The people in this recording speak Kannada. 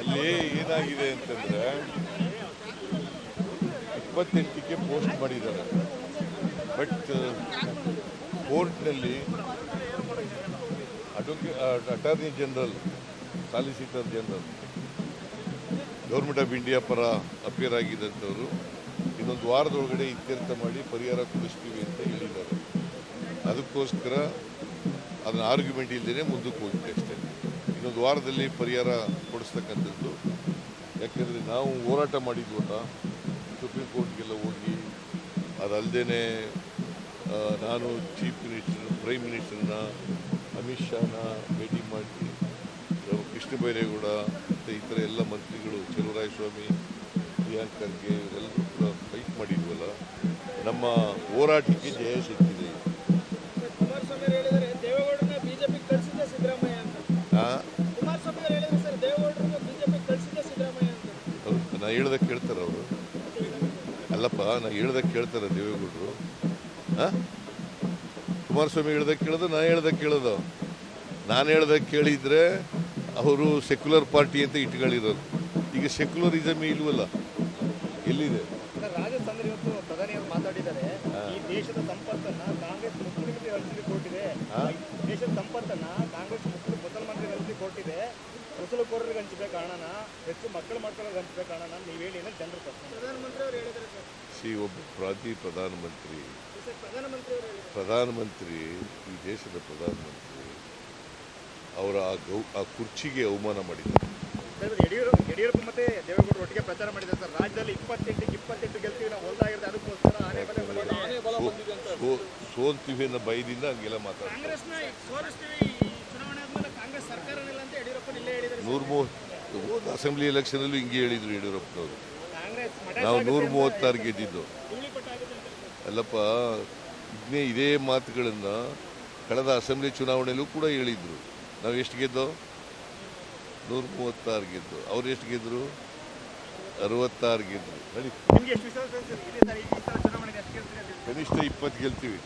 ಅಲ್ಲಿ ಏನಾಗಿದೆ ಅಂತಂದ್ರೆ ಇಪ್ಪತ್ತೆಂಟಕ್ಕೆ ಪೋಸ್ಟ್ ಮಾಡಿದ್ದಾರೆ. ಬಟ್ ಕೋರ್ಟ್ನಲ್ಲಿ advocate attorney general, solicitor general, government of India ಪರ ಅಪಿಯರ್ ಆಗಿದ್ದಂಥವರು ಇನ್ನೊಂದು ವಾರದೊಳಗಡೆ ಇತ್ಯರ್ಥ ಮಾಡಿ ಪರಿಹಾರ ಕೊಡಿಸ್ತೀವಿ ಅಂತ ಹೇಳಿದ್ದಾರೆ. ಅದಕ್ಕೋಸ್ಕರ ಅದನ್ನ ಆರ್ಗ್ಯುಮೆಂಟ್ ಇಲ್ಲದೇ ಮುಂದಕ್ಕೆ ಹೋಗಿದೆ ಅಷ್ಟೇ. ಇನ್ನೊಂದು ವಾರದಲ್ಲಿ ಪರಿಹಾರ ಕೊಡಿಸ್ತಕ್ಕಂಥದ್ದು. ಯಾಕೆಂದರೆ ನಾವು ಹೋರಾಟ ಮಾಡಿದ್ವಲ್ಲ, ಸುಪ್ರೀಂ ಕೋರ್ಟ್ಗೆಲ್ಲ ಹೋಗಿ ಅದಲ್ಲದೆ ನಾನು ಚೀಫ್ ಮಿನಿಸ್ಟರ್, ಪ್ರೈಮ್ ಮಿನಿಸ್ಟರ್ನ, ಅಮಿತ್ ಶಾನ ಭೇಟಿ ಮಾಡಿ ಕೃಷ್ಣ ಬೈರೇಗೌಡ ಮತ್ತು ಇತರ ಎಲ್ಲ ಮಂತ್ರಿಗಳು ಸ್ವಾಮಿ ಪ್ರಿಯಾಂಕ್ ಖರ್ಗೆ ಇವರೆಲ್ಲರೂ ಕೂಡ ಫೈಟ್ ಮಾಡಿದ್ವಲ್ಲ, ನಮ್ಮ ಹೋರಾಟಕ್ಕೆ ಜಯ ಸಿಕ್ಕಿದೆ. ನಾ ಹೇಳ್ದಾಗ ಕೇಳ್ತಾರ ಅವರು. ಅಲ್ಲಪ್ಪ ನಾ ಹೇಳ್ದಾಗ ಕೇಳ್ತಾರ ದೇವೇಗೌಡರು. ಕುಮಾರ್ ಕುಮಾರಸ್ವಾಮಿ ಹೇಳ್ದಾಗ ಕೇಳೋದು ನಾ ಹೇಳ್ದಾಗ ಕೇಳೋದು. ನಾನು ಹೇಳ್ದಾಗ ಕೇಳಿದ್ರೆ ಅವರು ಸೆಕ್ಯುಲರ್ ಪಾರ್ಟಿ ಅಂತ ಇಟ್ಕೊಂಡಿರೋರು. ಈಗ ಸೆಕ್ಯುಲರಿಸಮ್ ಇಲ್ವಲ್ಲ? ಎಲ್ಲಿದೆ? ಸರ್ ರಾಜಸ್ಥಾನದಲ್ಲಿ ಇವತ್ತು ಪ್ರಧಾನಿ ಮಾತಾಡಿದ್ದಾರೆ. ಈ ದೇಶದ ಸಂಪತ್ತನ್ನ ಕಾಂಗ್ರೆಸ್ ಮುಖ್ಯಮಂತ್ರಿ ಹಂಚಲಿಕ್ಕೆ ಕೊಟ್ಟಿದೆ. ದೇಶದ ಸಂಪತ್ತನ್ನ ಕಾಂಗ್ರೆಸ್ ಮುಸ್ಲಿಂ ಮುಸಲ್ಮಾನರಿಗೆ ಹಂಚಲಿಕ್ಕೆ ಕೊಟ್ಟಿದೆ. ಮುಸಲುಕೋರರಿಗೆ ಹಂಚಬೇಕು ಕಾರಣನ ಹೆಚ್ಚು ಮಕ್ಕಳು ಮಕ್ಕಳಿಗೆ ಹಂಚಬೇಕು ಕಾರಣನ ನೀವು ಹೇಳಿ ಏನೋ ಜನರು ಪ್ರಧಾನಮಂತ್ರಿ ಅವರು ಹೇಳಿದ್ರು ಸರ್? ಸಿ ಒಬ್ಬ ಪ್ರಾತಿ ಪ್ರಧಾನಮಂತ್ರಿ. ಸರ್ ಪ್ರಧಾನಮಂತ್ರಿ ಅವರು ಹೇಳಿದ್ರು? ಪ್ರಧಾನಮಂತ್ರಿ ಈ ದೇಶದ ಪ್ರಧಾನಮಂತ್ರಿ ಅವರ ಆ ಗೌ ಆ ಕುರ್ಚಿಗೆ ಅವಮಾನ ಮಾಡಿದ್ದಾರೆ. ಸರ್ ಯಡಿಯೂರಪ್ಪ ಯಡಿಯೂರಪ್ಪ ಮತ್ತೆ ದೇವೇಗೌಡರು ಒಟ್ಟಿಗೆ ಪ್ರಚಾರ ಮಾಡಿದ್ದಾರೆ ಸರ್. ರಾಜ್ಯದಲ್ಲಿ ಇಪ್ಪತ್ತೆಂಟಕ್ಕೆ ಇಪ್ಪತ್ತೆಂಟು ಗೆಲ್ತೀವಿ ನಾವು ಹೊಲ್ದಾಗಿರುತ್ತೆ ಅದಕ್ಕೋಸ್ಕರ ಆನೆ ಬಲ ಬಂದಿದೆ ಸೋ- ಸೋ- ಸೋಲ್ತೀವಿ ಅನ್ನೋ ಭಯದಿಂದ ಹಂಗೆಲ್ಲ ಮಾತಾಡ್ತಾರೆ. ಕಾಂಗ್ರೆಸ್ನ ಸೋಲಿಸ್ತೀವಿ ಈ ಚುನಾವಣೆ ಆದ್ಮೇಲೆ ಕಾಂಗ್ರೆಸ್ ಸರ್ಕಾರನಿಲ್ಲ ನೂರ ಮೂವತ್ತು ಅಸೆಂಬ್ಲಿ ಎಲೆಕ್ಷನಲ್ಲೂ ಹಿಂಗೆ ಹೇಳಿದ್ರು ಯಡಿಯೂರಪ್ಪನವರು. ನಾವು ನೂರ ಮೂವತ್ತಾರು ಗೆದ್ದಿದ್ದು. ಅಲ್ಲಪ್ಪ ಇದನ್ನೇ ಇದೇ ಮಾತುಗಳನ್ನು ಕಳೆದ ಅಸೆಂಬ್ಲಿ ಚುನಾವಣೆಯಲ್ಲೂ ಕೂಡ ಹೇಳಿದ್ರು. ನಾವು ಎಷ್ಟು ಗೆದ್ದೋ? ನೂರ ಮೂವತ್ತಾರು ಗೆದ್ದು. ಅವ್ರು ಎಷ್ಟು ಗೆದ್ರು? ಅರವತ್ತಾರು ಗೆದ್ದರು? ಕನಿಷ್ಠ ಇಪ್ಪತ್ತು ಗೆಲ್ತೀವಿ.